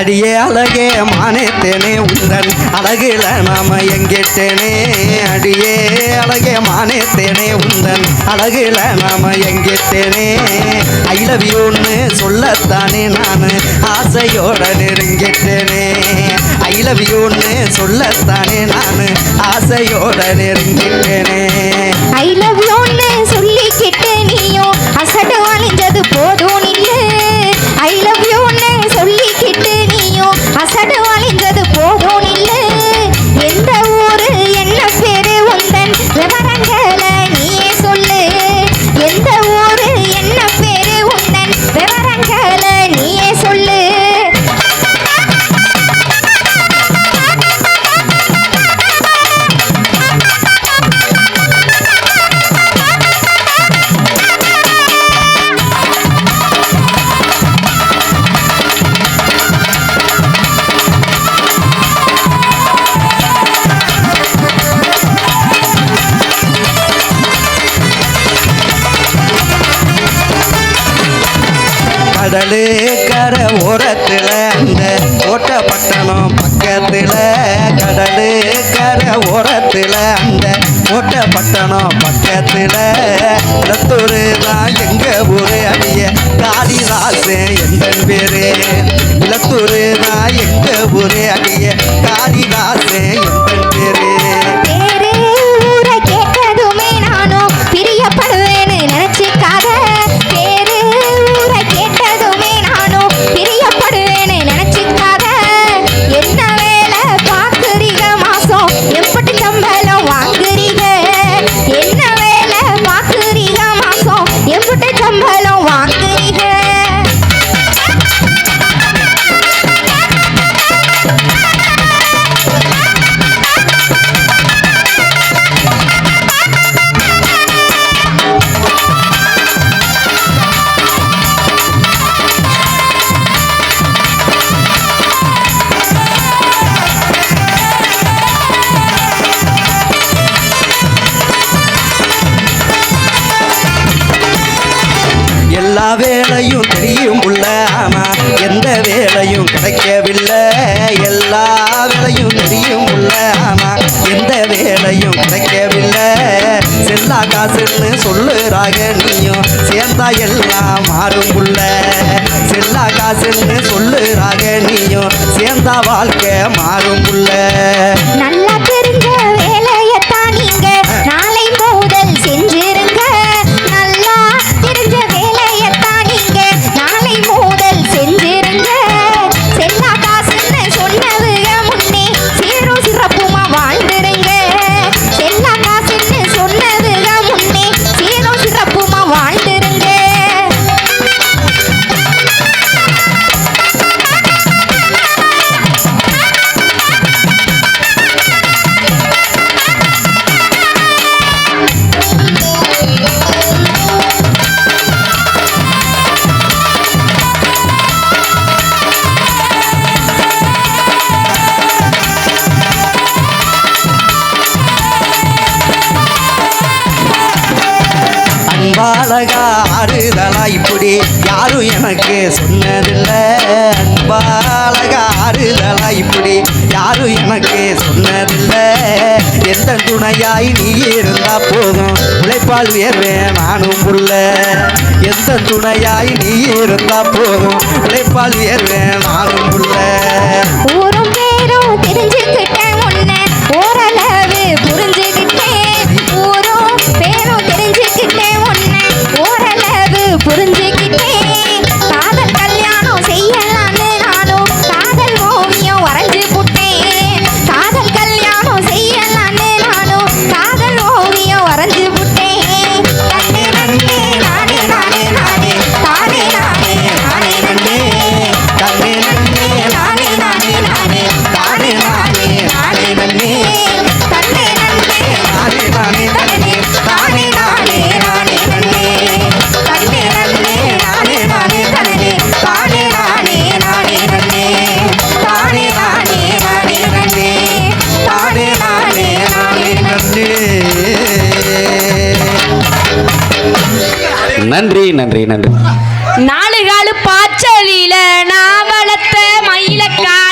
அடியே அழகே மானேத்தேனே தேனே உந்தன் அழகுல நாம எங்கிட்டேனே. அடியே அழகே மானேத்தேனே உந்தன் அழகுல நாம எங்கிட்டேனே. ஐ லவ் யூன்னு சொல்லத்தானே நான் ஆசையோட நெருங்கிட்டேனே. ஐ லவ் யூன்னு சொல்லத்தானே நான் ஆசையோட நெருங்கிட்டேனே. ஐ லவ் யூன்னு சொல்லிக்கிட்டே நீயும் அசடு அழிஞ்சது போதும் இல்லை. ஐ லவ் யூ கடலு கரை ஓரத்தில் அந்த ஓட்டப்பட்டணம் பக்கத்தில். கடலு கரை ஓரத்தில் அந்த ஓட்டப்பட்டணம் பக்கத்தில். இளத்தூர் தான் எங்கள் ஊர் அடிய? காளிதாசே எங்கள் பேரு. இளத்தூர் தான் எங்கள் ஊர் அடிய? காளிதாசே எல்லா வேலையும் தெரியும் உள்ள ஆனா எந்த வேலையும் கிடைக்கவில்லை. எல்லா வேலையும் தெரியும் உள்ள ஆனா எந்த வேலையும் கிடைக்கவில்லை. செல்லா காசுன்னு சொல்லுறாங்க நீயும். சேர்ந்தா எல்லாம் மாறும் உள்ள. செல்லா காசுன்னு சொல்லுறாங்க நீயும். சேர்ந்தா வாழ்க்கை மாறும் உள்ள. அன்பாலகா ஆறுதலா இப்படி யாரும் எனக்கு சொன்னதில்லை. அன்பாலகா ஆறுதலா இப்படி யாரும் எனக்கு சொன்னதில்லை. எந்த துணையாய் நீ இருந்தா போதும். உழைப்பால் உயர்வேன் நானும் புள்ள எந்த துணையாய் நீ இருந்தா போதும். உழைப்பால் உயர்வேன் நானும் புள்ள ஊரும் பேரும் தெரிஞ்சுக்கிட்டேன் ஓரளவு புரிஞ்சுக்கிட்டேன் நன்றி நன்றி. நாலு காலு பாச்சலில நான் வளர்த்த மயிலக்கால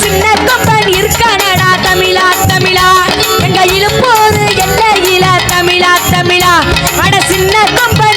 சின்ன கொம்பன் இருக்கானடா தமிழா தமிழா. எங்க இழுப்போரு எல்லையில தமிழா தமிழா. அட சின்ன கொம்பன்